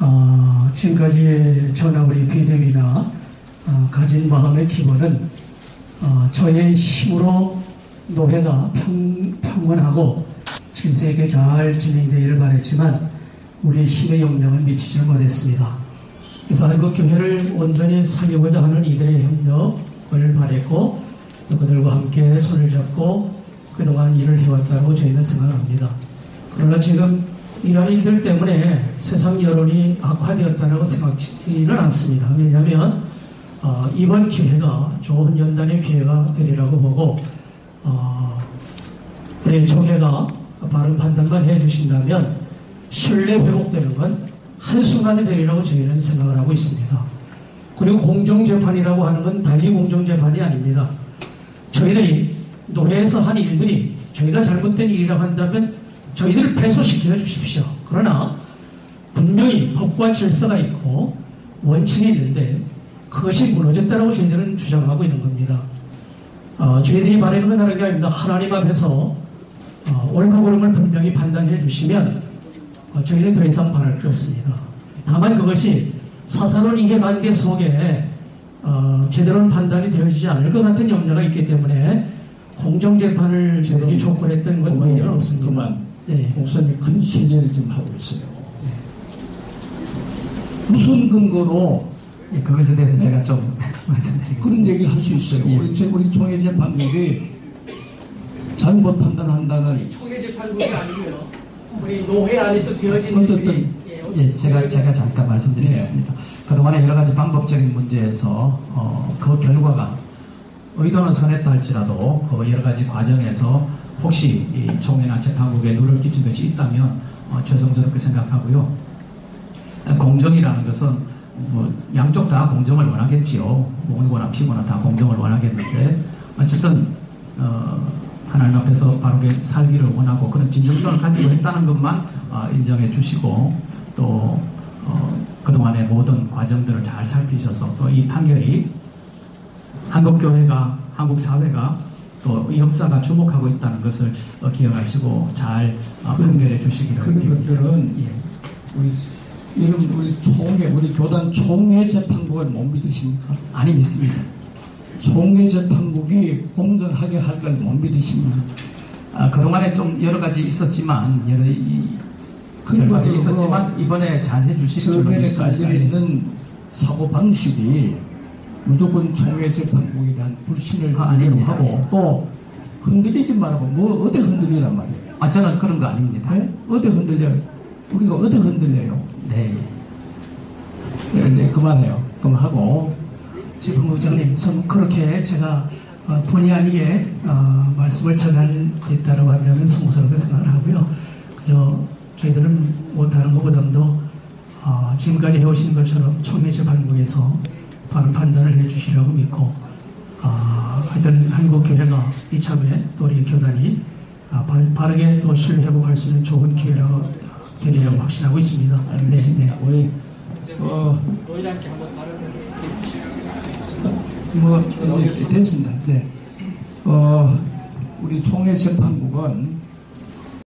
어, 지금까지 저나 우리 비대위나 어, 가진 마음의 기본은 어, 저의 힘으로 노회가 평, 평온하고 있게 잘 진행되기를 바랬지만 우리의 힘의 역량을 미치지 못했습니다. 그래서 한국교회를 온전히 살리고자 하는 이들의 협력을 바랬고 또 그들과 함께 손을 잡고 그동안 일을 해왔다고 저희는 생각합니다. 그러나 지금 이러한 일들 때문에 세상 여론이 악화되었다고 생각지는 않습니다. 왜냐하면 어, 이번 기회가 좋은 연단의 기회가 되리라고 보고 어, 우리 총회가 바른 판단만 해주신다면 신뢰 회복되는 건 한순간에 되리라고 저희는 생각을 하고 있습니다. 그리고 공정재판이라고 하는 건 달리 공정재판이 아닙니다. 저희들이 노회에서 한 일들이 저희가 잘못된 일이라고 한다면 저희들을 패소시켜 주십시오. 그러나 분명히 법과 질서가 있고 원칙이 있는데 그것이 무너졌다고 저희들은 주장하고 있는 겁니다. 어, 저희들이 바라는 건 다른 게 아닙니다. 하나님 앞에서 어, 옳고 그름을 분명히 판단해 주시면 어, 저희는 더 이상 바랄 게 없습니다. 다만 그것이 사사로운 이해 관계 속에 어, 제대로 판단이 되어지지 않을 것 같은 염려가 있기 때문에 공정재판을 저희들이 조건했던 건 의미는 없습니다. 그만. 네. 목사님 큰 실례를 지금 하고 있어요. 무슨 근거로 예, 그것에 대해서 제가 좀 말씀드리겠습니다. 그런 얘기 할 수 있어요? 예. 우리, 제- 우리 총회 재판국이 잘못 판단한다는 총회 재판국이 아니고요. 우리 노회 안에서 되어진 어쨌든, 일들이 예, 제가 제가 잠깐 말씀드리겠습니다. 그동안에 여러 가지 방법적인 문제에서 어, 그 결과가 의도는 선했다 할지라도 그 여러 가지 과정에서 혹시 이 총회나 재판국에 누를 끼친 것이 있다면 어, 죄송스럽게 생각하고요. 공정이라는 것은 뭐 양쪽 다 공정을 원하겠지요. 오거나 피거나 다 공정을 원하겠는데 어쨌든 어, 하나님 앞에서 바르게 살기를 원하고 그런 진정성을 가지고 했다는 것만 어, 인정해 주시고 또 어, 그동안의 모든 과정들을 잘 살피셔서 또 이 판결이 한국 교회가 한국 사회가 또 이 역사가 주목하고 있다는 것을 어, 기억하시고 잘 어, 판결해 주시기를 그런 바랍니다. 것들은 예. 우리 이런 우리 총회 우리 교단 총회 재판국을 못 믿으십니까? 아니 믿습니다. 총회 재판국이 공정하게 할 걸 못 믿으십니까? 아, 그동안에 좀 여러 가지 있었지만 여러 이, 결과들이 있었지만 이번에 잘 해주실 줄로 믿습니다. 깔려 있는 사고 방식이 무조건 총회 재판국에 대한 불신을 아, 아닙니다. 하고 또 흔들리지 말고 뭐 어디 흔들리란 말이에요? 아 저는 그런 거 아닙니다. 네? 어디 흔들려요? 우리가 어디 흔들려요? 네. 네, 네, 그만해요. 그만하고 지금 부장님 좀 그렇게 제가 어, 본의 아니게 어, 말씀을 전달됐다고 하면 송구스럽게 생각을 하고요. 그저 저희들은 못하는 것보다도 어, 지금까지 해오신 것처럼 총회 재판국에서 바른 판단을 해주시라고 믿고 어, 하여튼 한국교회가 이참에 또 우리 교단이 아, 바, 바르게 또 신뢰 회복할 수 있는 좋은 기회라고 되리라고 확신하고 있습니다. 네. 네. 우리 어, 뭐 됐습니다. 네. 어, 우리 총회 재판국은